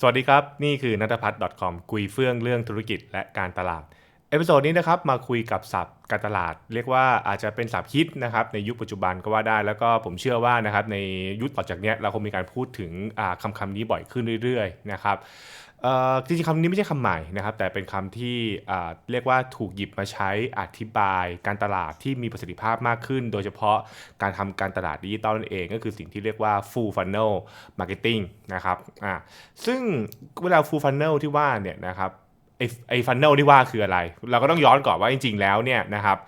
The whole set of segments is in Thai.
สวัสดีครับ นี่คือนัทพัฒน์ .com คุยเฟื่องเรื่องธุรกิจและการตลาด เอพิโซดนี้นะครับมาคุยกับศัพท์การตลาด เรียกว่าอาจจะเป็นศัพท์ฮิตนะครับในยุคปัจจุบันก็ว่าได้ แล้วก็ผมเชื่อว่านะครับในยุคต่อจากนี้เราคงมีการพูดถึงคำคำนี้บ่อยขึ้นเรื่อยๆนะครับ จริงๆคำนี้ไม่ใช่คำใหม่นะครับ แต่เป็นคำที่เรียกว่าถูกหยิบมาใช้อธิบายการตลาดที่มีประสิทธิภาพมากขึ้น โดยเฉพาะการทำการตลาดดิจิตอลนั่นเอง ก็คือสิ่งที่เรียกว่า full funnel marketing นะครับซึ่งเวลา full funnel ที่ว่าเนี่ยนะครับ ไอ้ไอ้ฟันเนลที่ว่าคืออะไร เราก็ต้องย้อนก่อนว่าจริง ๆ แล้วเนี่ยนะครับ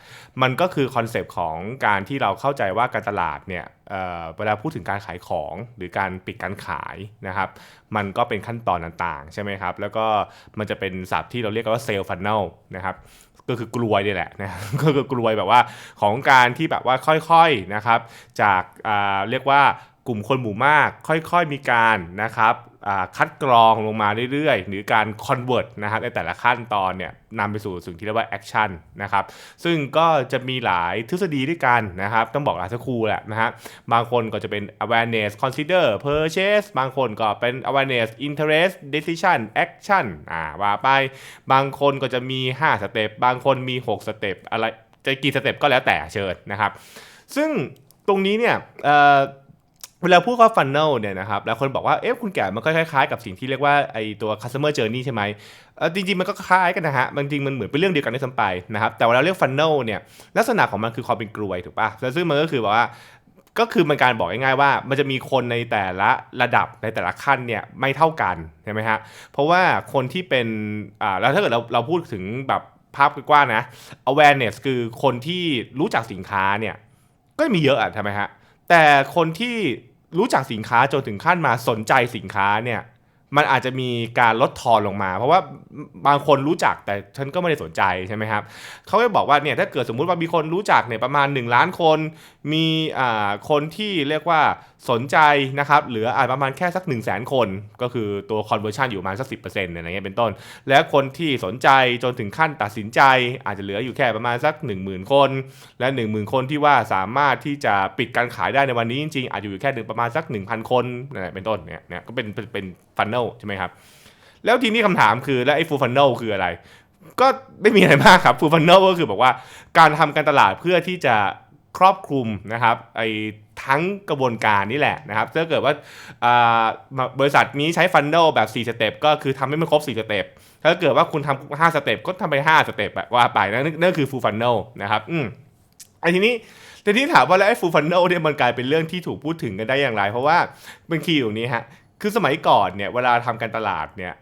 มันก็คือคอนเซปต์ของการที่เราเข้าใจว่าการตลาดเนี่ยเอ่อเวลาพูดถึงการขายของหรือการปิดการขายนะครับมันก็เป็นขั้นตอนต่างๆ ใช่ไหมครับ แล้วก็มันจะเป็นศัพท์ที่เราเรียกกันว่าเซลล์ฟันเนลนะครับก็คือกลวยนี่แหละนะก็คือกลวยแบบว่าของการที่แบบว่าค่อยๆนะครับจากอ่าเรียกว่า กลุ่มคนหมู่มาก ค่อยๆมีการนะครับคัดกรองลงมาเรื่อยๆ หรือการ convert นะครับในแต่ละขั้นตอนเนี่ยนำไปสู่สิ่งที่เรียกว่า action นะครับซึ่งก็จะมีหลายทฤษฎีด้วยกันนะครับ ต้องบอกหลายสักครู่แหละนะฮะบางคนก็จะเป็น awareness consider purchase บางคนก็เป็น awareness interest decision action อ่าว่าไป บางคนก็จะมี 5 สเต็ปบางคนมี 6 สเต็ปอะไรจะกี่สเต็ปก็แล้วแต่เชิญนะครับ ซึ่งตรงนี้เนี่ย เวลาพูดว่า funnel เนี่ยนะครับแล้วคนบอกว่าเอ๊ะคุณแก่มันก็คล้ายๆกับสิ่งที่เรียกว่าไอตัว customer journey ใช่ไหมจริงๆ มันก็คล้ายกันนะฮะมันจริงมันเหมือนเป็นเรื่องเดียวกันด้วยซ้ำไปนะครับแต่เวลาเรียก funnel เนี่ยลักษณะของมันคือความเป็นกลวยถูกปะแล้วซึ่งมันก็คือแบบว่าก็คือมันการบอกง่ายๆว่า มันจะมีคนในแต่ละระดับในแต่ละขั้นเนี่ยไม่เท่ากันใช่ไหมฮะเพราะว่าคนที่เป็นอ่าแล้วถ้าเกิดเราเราพูดถึงแบบภาพกว้างๆนะ awareness คือคนที่รู้จักสินค้าเนี่ยก็มีเยอะอะใช่ไหมฮะ แต่คนที่รู้จักสินค้าจนถึงขั้นมาสนใจสินค้าเนี่ย มันอาจจะมีการลดทอนลงมา เพราะว่าบางคนรู้จักแต่ฉันก็ไม่ได้สนใจใช่ไหมครับเขาก็บอกว่าเนี่ยถ้าเกิดสมมุติว่ามีคนรู้จักเนี่ยประมาณ 1 ล้านคน มีอ่าคนที่เรียกว่าสนใจนะครับเหลืออาจประมาณแค่สัก 1 0 0 0 0แสนคน ก็คือตัว conversion อยู่ประมาณสัก 10%เนี่ยอะไรเงี้ยเป็นต้น และคนที่สนใจจนถึงขั้นตัดสินใจ อาจจะเหลืออยู่แค่ประมาณสัก 10,000 คน และ 10,000 คนที่ว่าสามารถที่จะปิดการขายได้ในวันนี้จริงๆอาจจะอยู่แค่หนึ่งประมาณสัก 1,000 คนนั่นแหละเป็นต้นเนี่ยเนี่ยก็เป็นเป็นเป็น ฟันเนลใช่ไหมครับ แล้วทีนี้คำถามคือแล้วไอ้ฟูลฟันเนลคืออะไร ก็ไม่มีอะไรมากครับฟูลฟันเนลก็คือบอกว่าการทำการตลาดเพื่อที่จะครอบคลุมนะครับไอ้ทั้งกระบวนการนี่แหละนะครับถ้าเกิดว่าาบริษัทนี้ใช้ฟันเนลแบบ 4 สเต็ปก็คือทำให้มันครบ 4 สเต็ปถ้าเกิดว่าคุณทำ5สเต็ปก็ทำไป 5 สเต็ปว่าไปนั่นนั่นคือฟูลฟันเนลนะครับอืมไอ้ทีนี้แต่ที่ถามว่าแล้วไอ้ฟูฟันเนลเนี่ยมันกลายเป็นเรื่องที่ถูกพูดถึงกันได้อย่างไร เพราะว่าเป็นคีย์อยู่นี้ฮะ คือสมัยก่อนเนี่ยเวลาทำการตลาดเนี่ย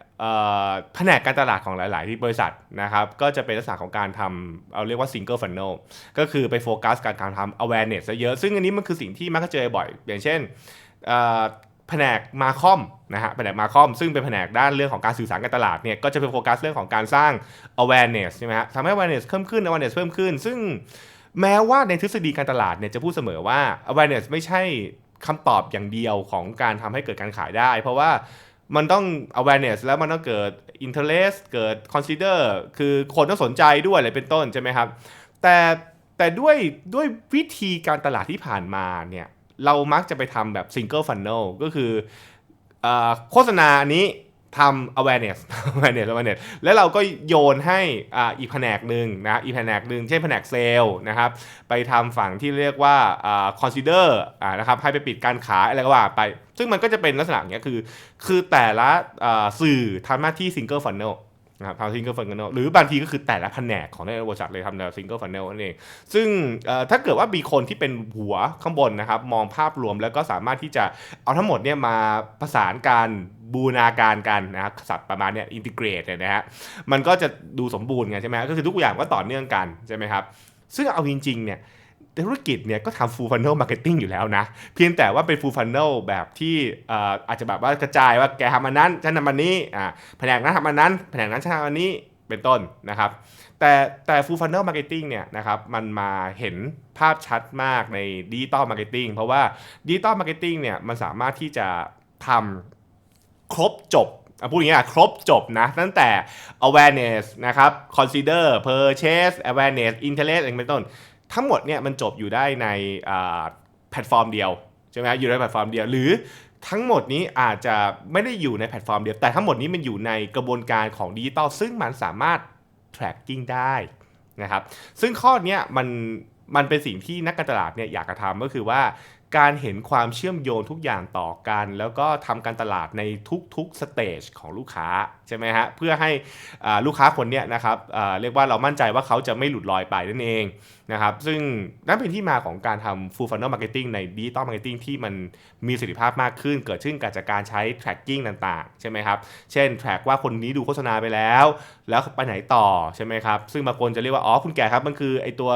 แผนกการตลาดของหลาย ๆ ที่บริษัทนะครับก็จะเป็นลักษณะของการทำเอาเรียกว่า single funnel ก็คือไปโฟกัสการทำทำ awareness ซะเยอะ ซึ่งอันนี้มันคือสิ่งที่มักจะเจอบ่อย อย่างเช่นแผนกมาคอมนะฮะแผนกมาคอมซึ่งเป็นแผนกด้านเรื่องของการสื่อสารการตลาดเนี่ยก็จะไปโฟกัสเรื่องของการสร้าง awareness ใช่ไหมฮะทำให้ awareness เพิ่มขึ้น awareness เพิ่มขึ้น ซึ่งแม้ว่าในทฤษฎีการตลาดเนี่ยจะพูดเสมอว่า awareness ไม่ใช่ คำตอบอย่างเดียวของการทำให้เกิดการขายได้ เพราะว่ามันต้อง awareness แล้วมันต้องเกิด interest เกิด consider คือคนต้องสนใจด้วยอะไรเป็นต้นใช่ไหมครับ แต่แต่ด้วยด้วยวิธีการตลาดที่ผ่านมาเนี่ยเรามักจะไปทำแบบ single funnel ก็คืออโฆษณาอันนี้ ทำ awareness awareness awareness แล้วเราก็โยนให้อ่าอีกแผนกหนึ่งนะอีกแผนกหนึ่งเช่นแผนกเซลล์นะครับไปทำฝั่งที่เรียกว่าอ่า consider อ่านะครับให้ไปปิดการขายอะไรก็ว่าไป ซึ่งมันก็จะเป็นลักษณะอย่างเงี้ยคือ คือแต่ละอ่าสื่อทำหน้าที่ single funnel นะครับทำ single funnel หรือบางทีก็คือแต่ละแผนกของในบริษัทเลยทำแนว single funnel นั่นเอง ซึ่งถ้าเกิดว่ามีคนที่เป็นหัวข้างบนนะครับ มองภาพรวมแล้วก็สามารถที่จะเอาทั้งหมดเนี่ยมาประสานการ บูรณาการกันนะครับสัตว์ประมาณเนี่ยอินทิเกรตเนี่ยนะฮะมันก็จะดูสมบูรณ์ไงใช่ไหมก็คือทุกอย่างก็ต่อเนื่องกันใช่ไหมครับซึ่งเอาจริงๆเนี่ยธุรกิจเนี่ยก็ทำ full funnel marketing อยู่แล้วนะ เพียงแต่ว่าเป็น full funnel แบบที่เอ่อาจจะแบบว่ากระจายว่าแกทำอันนั้นฉันทำอันนี้อ่าแผนกนั้นทำอันนั้น แผนกนั้นฉันทำอันนี้เป็นต้นนะครับ แต่แต่ full funnel marketing เนี่ยนะครับมันมาเห็นภาพชัดมากใน digital marketing เพราะว่า digital marketing เนี่ยมันสามารถที่จะทำ ครบจบอะพูดอย่างนี้อะครบจบนะ ตั้งแต่ awareness นะครับ consider purchase awareness interest อะไรเป็นต้น ทั้งหมดเนี่ยมันจบอยู่ได้ในแพลตฟอร์มเดียวใช่ไหมอยู่ในแพลตฟอร์มเดียวหรือทั้งหมดนี้อาจจะไม่ได้อยู่ในแพลตฟอร์มเดียว แต่ทั้งหมดนี้มันอยู่ในกระบวนการของดิจิตอลซึ่งมันสามารถ tracking ได้นะครับ ซึ่งข้อเนี้ยมันมันเป็นสิ่งที่นักการตลาดเนี่ยอยากจะทำก็คือว่า การเห็นความเชื่อมโยงทุกอย่างต่อกัน แล้วก็ทำการตลาดในทุกๆสเตจของลูกค้าใช่ไหมฮะเพื่อให้ลูกค้าคนเนี้ยนะครับเรียกว่าเรามั่นใจว่าเขาจะไม่หลุดลอยไปนั่นเองนะครับซึ่งนั่นเป็นที่มาของการทำ full funnel marketing ใน digital marketing ที่มันมีประสิทธิภาพมากขึ้น เกิดขึ้นจากการใช้ tracking ต่างๆใช่ไหมครับเช่น track ว่าคนนี้ดูโฆษณาไปแล้ว แล้วไปไหนต่อใช่ไหมครับซึ่งบางคนจะเรียกว่าอ๋อคุณแก่ครับมันคือไอตัว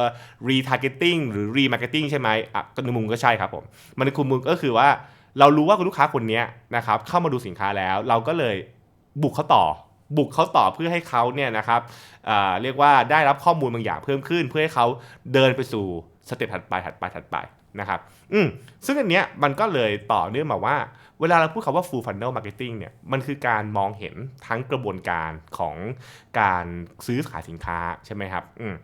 retargeting หรือ remarketing ใช่ไหมอะในมุมก็ใช่ครับผมมันในคุมมุมก็คือว่าเรารู้ว่าลูกค้าคนนี้นะครับเข้ามาดูสินค้าแล้ว เราก็เลยบุกเขาต่อ บุกเขาต่อเพื่อให้เขาเนี่ยนะครับเรียกว่าได้รับข้อมูลบางอย่างเพิ่มขึ้น เพื่อให้เขาเดินไปสู่สเต็ปถัดไปถัดไปถัดไปนะครับอืมซึ่งอันเนี้ยมันก็เลยต่อเนื่องมาว่า เวลาเราพูดคำว่า full funnel marketing เนี่ยมันคือการมองเห็นทั้งกระบวนการของการซื้อขายสินค้าใช่ไหมครับอืม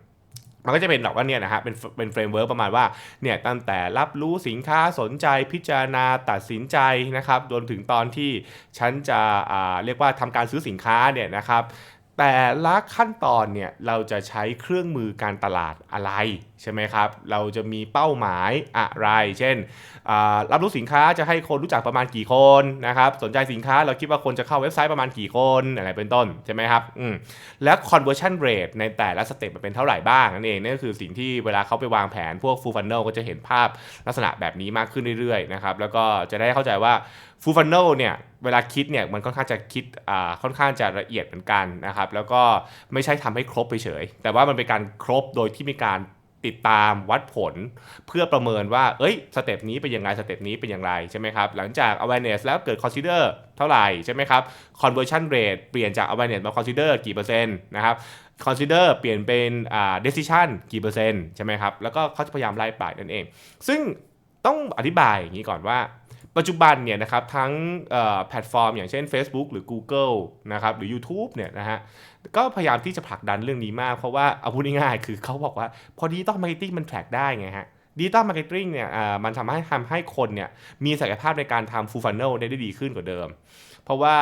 มันก็จะเป็นแบบว่าเนี่ยนะฮะเป็นเป็นเฟรมเวิร์กประมาณว่าเนี่ยตั้งแต่รับรู้สินค้าสนใจพิจารณาตัดสินใจนะครับรวมถึงตอนที่ฉันจะอ่าเรียกว่าทำการซื้อสินค้าเนี่ยนะครับ แต่ละขั้นตอนเนี่ยเราจะใช้เครื่องมือการตลาดอะไรใช่ไหมครับ เราจะมีเป้าหมายอะไร เช่น รับรู้สินค้าจะให้คนรู้จักประมาณกี่คนนะครับสนใจสินค้าเราคิดว่าคนจะเข้าเว็บไซต์ประมาณกี่คนอะไรเป็นต้นใช่ไหมครับอืมแล้ว conversion rate ในแต่ละสเต็ปมันเป็นเท่าไหร่บ้างนั่นเองนั่นก็คือสิ่งที่เวลาเขาไปวางแผนพวก full funnel ก็จะเห็นภาพลักษณะแบบนี้มากขึ้นเรื่อยๆนะครับแล้วก็จะได้เข้าใจว่า full funnel เนี่ยเวลาคิดเนี่ยมันค่อนข้างจะคิดอ่าค่อนข้างจะละเอียดเหมือนกันนะครับแล้วก็ไม่ใช่ทำให้ครบไปเฉย แต่ว่ามันเป็นการครบโดยที่มีการติดตามวัดผลเพื่อประเมินว่า เอ้ยสเต็ปนี้เป็นยังไงสเต็ปนี้เป็นอย่างไรใช่ไหมครับหลังจาก awareness แล้วเกิด consider เท่าไหร่ใช่ไหมครับ conversion rate เปลี่ยนจาก awareness มา consider กี่เปอร์เซ็นต์นะครับ consider เปลี่ยนเป็นอ่า decision กี่เปอร์เซ็นต์ใช่ไหมครับแล้วก็เขาจะพยายามไล่ไปนั่นเอง ซึ่งต้องอธิบายอย่างนี้ก่อนว่า ปัจจุบันเนี่ยนะครับทั้งแพลตฟอร์ม อย่างเช่น Facebook หรือ Google นะครับหรือ YouTube เนี่ยนะฮะก็พยายามที่จะผลักดันเรื่องนี้มาก เพราะว่าเอาพูดง่ายๆคือเขาบอกว่าพอดีต้องมาร์เก็ตติ้งมันแทร็กได้ไงฮะ ดิจิตอลมาร์เก็ตติ้งเนี่ยมันทำให้ทำให้คนเนี่ยมีศักยภาพในการทำฟูลฟันเนลได้ดีขึ้นกว่าเดิม เพราะว่า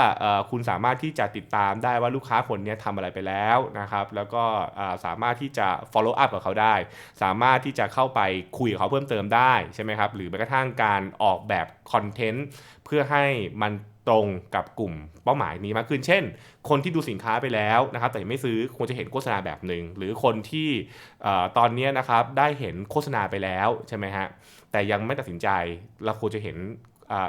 คุณสามารถที่จะติดตามได้ว่าลูกค้าคนนี้ทำอะไรไปแล้วนะครับแล้วก็สามารถที่จะ follow up กับเขาได้ สามารถที่จะเข้าไปคุยกับเขาเพิ่มเติมได้ใช่ไหมครับหรือแม้กระทั่งการออกแบบคอนเทนต์เพื่อให้มัน ตรงกับกลุ่มเป้าหมายนี้มากขึ้น เช่น คนที่ดูสินค้าไปแล้วนะครับ แต่ยังไม่ซื้อควรจะเห็นโฆษณาแบบหนึ่งหรือคนที่ตอนนี้นะครับได้เห็นโฆษณาไปแล้วใช่ไหมฮะแต่ยังไม่ตัดสินใจเราควรจะเห็น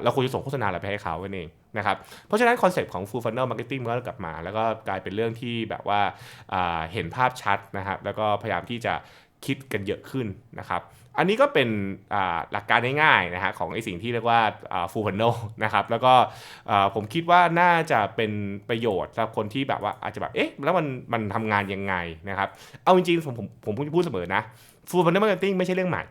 เราควรจะส่งโฆษณาอะไรไปให้เขาเองนะครับ เพราะฉะนั้นคอนเซปต์ของ full funnel marketing มันก็กลับมา แล้วก็กลายเป็นเรื่องที่แบบว่าเห็นภาพชัดนะครับ แล้วก็พยายามที่จะ คิดกันเยอะขึ้นนะครับ อันนี้ก็เป็นหลักการง่ายๆนะฮะของไอสิ่งที่เรียกว่า full funnel นะครับ แล้วก็ผมคิดว่าน่าจะเป็นประโยชน์สำหรับคนที่แบบว่าอาจจะแบบ เอ๊ะ แล้วมันมันทำงานยังไงนะครับ เอาจริงๆ ผมผมผมพูดเสมอนะ full funnel marketing ไม่ใช่เรื่องใหม่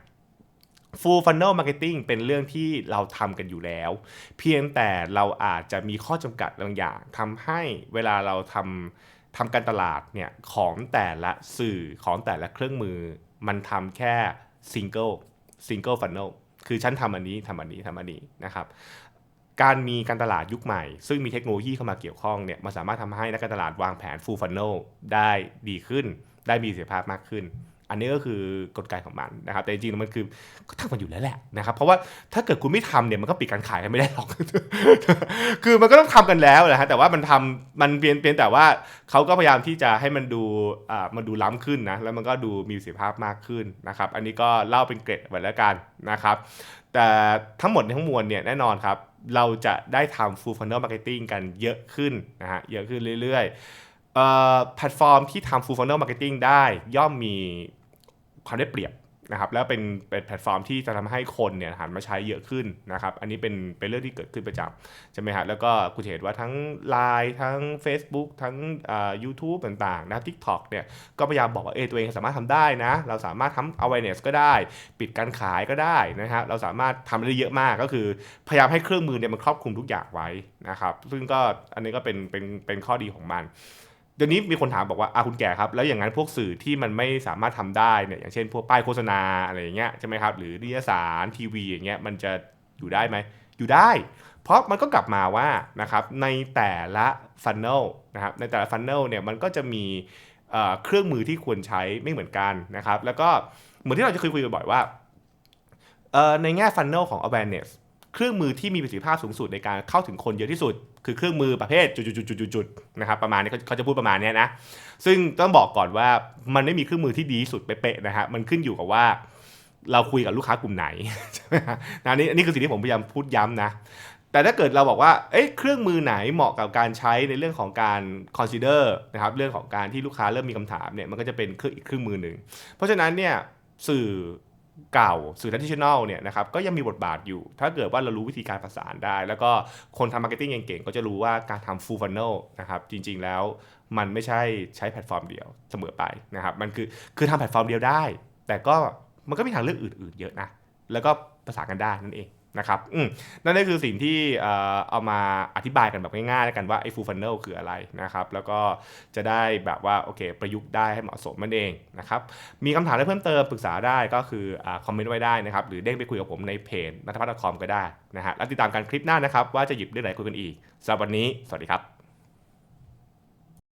full funnel marketing เป็นเรื่องที่เราทำกันอยู่แล้ว เพียงแต่เราอาจจะมีข้อจำกัดบางอย่างทำให้เวลาเราทำ ทำการตลาดเนี่ยของแต่ละสื่อของแต่ละเครื่องมือ มันทำแค่ซิงเกิลซิงเกิลฟัน n ลคือฉันทำอันนี้ทำอันนี้ทำอันนี้นะครับการมีการตลาดยุคใหม่ ซึ่งมีเทคโนโลยีเข้ามาเกี่ยวข้องเนี่ยมันสามารถทำให้นักการตลาดวางแผน full funnel ได้ดีขึ้น ได้มีเสียภาพมากขึ้น อันนี้ก็คือกลไกของมันนะครับ แต่จริงๆมันคือก็ทำมันอยู่แล้วแหละนะครับ เพราะว่าถ้าเกิดคุณไม่ทำเนี่ยมันก็ปิดการขายกันไม่ได้หรอก คือมันก็ต้องทำกันแล้วแหละฮะ แต่ว่ามันทำมันเปลี่ยนเปลี่ยนแต่ว่าเขาก็พยายามที่จะให้มันดูอ่ามันดูล้ำขึ้นนะ แล้วมันก็ดูมีประสิทธิภาพมากขึ้นนะครับ อันนี้ก็เล่าเป็นเกร็ดไว้แล้วกันนะครับ แต่ทั้งหมดทั้งมวลเนี่ยแน่นอนครับ เราจะได้ทำ full funnel marketing กันเยอะขึ้นนะฮะ เยอะขึ้นเรื่อยๆแพลตฟอร์มที่ทำ full funnel marketing ได้ย่อมมี ความได้เปรียบนะครับแล้วเป็นเป็นแพลตฟอร์มที่จะทำให้คนเนี่ยหันมาใช้เยอะขึ้นนะครับอันนี้เป็นเป็นเรื่องที่เกิดขึ้นประจำใช่ไหมฮะแล้วก็คุณเห็นว่าทั้ง Line ทั้ง Facebook ทั้งอ่า YouTube ต่างๆนะทิก t o k เนี่ยก็พยายามบอกว่าเออตัวเองสามารถทำได้นะ เราสามารถทำ awareness ก็ได้ ปิดการขายก็ได้นะฮะเราสามารถทำได้เยอะมากก็คือพยายามให้เครื่องมือเนี่ยมันครอบคลุมทุกอย่างไว้นะครับซึ่งก็อันนี้ก็เป็นเป็นเป็นข้อดีของมัน เดี๋ยวนี้มีคนถามบอกว่าอาคุณแก่ครับ แล้วอย่างนั้นพวกสื่อที่มันไม่สามารถทำได้เนี่ยอย่างเช่น พวกป้ายโฆษณาอะไรอย่างเงี้ยใช่ไหมครับหรือนิยสารทีวีอย่างเงี้ยมันจะอยู่ได้ไหมอยู่ได้ เพราะมันก็กลับมาว่านะครับในแต่ละฟันเนลนะครับในแต่ละฟันเนลเนี่ยมันก็จะมีเเครื่องมือที่ควรใช้ไม่เหมือนกันนะครับแล้วก็เหมือนที่เราจะเคยคุยบ่อยว่าในแง่ฟันเนลของ awareness เครื่องมือที่มีประสิทธิภาพสูงสุดในการเข้าถึงคนเยอะที่สุด คือเครื่องมือประเภทจุดๆๆๆนะครับประมาณนี้เขาจะพูดประมาณนี้นะซึ่งต้องบอกก่อนว่ามันไม่มีเครื่องมือที่ดีที่สุดเป๊ะๆนะฮะมันขึ้นอยู่กับว่าเราคุยกับลูกค้ากลุ่มไหนนะนี่นนี้คือสิ่งที่ผมพยายามพูดย้ำนะ แต่ถ้าเกิดเราบอกว่า เอ๊ะเครื่องมือไหนเหมาะกับการใช้ในเรื่องของการ consider นะครับ เรื่องของการที่ลูกค้าเริ่มมีคำถามเนี่ย มันก็จะเป็นเครื่องอีกเครื่องมือหนึ่ง เพราะฉะนั้นเนี่ยสื่อ เก่าสื่อทัดิชแนลเนี่ยนะครับก็ยังมีบทบาทอยู่ ถ้าเกิดว่าเรารู้วิธีการประสานได้ แล้วก็คนทำมาร์เก็ตติ้งเก่งๆ ก็จะรู้ว่าการทำฟูลฟันเนลนะครับจริงๆแล้วมันไม่ใช่ใช้แพลตฟอร์มเดียวเสมอไปนะครับมันคือคือทำแพลตฟอร์มเดียวได้ แต่ก็มันก็มีทางเลือกอื่นๆ เยอะนะแล้วก็ประสานกันได้นั่นเอง นะครับอืมนั่นก็คือสิ่งที่เอามาอธิบายกันแบบง่ายๆกันว่าไอ้ฟูลฟันเนลคืออะไรนะครับแล้วก็จะได้แบบว่าโอเค ประยุกต์ได้ให้เหมาะสมมันเองนะครับมีคำถามอะไรเพิ่มเติมปรึกษาได้ก็คืออคอมเมนต์ไว้ได้นะครับหรือเด้งไปคุยกับผมในเพจนัทพัฒน์คอมก็ได้นะฮะแล้วติดตามการคลิปหน้านะครับว่าจะหยิบเรื่องไหนคุยกันอีกสำหรับวันนี้ สวัสดีครับ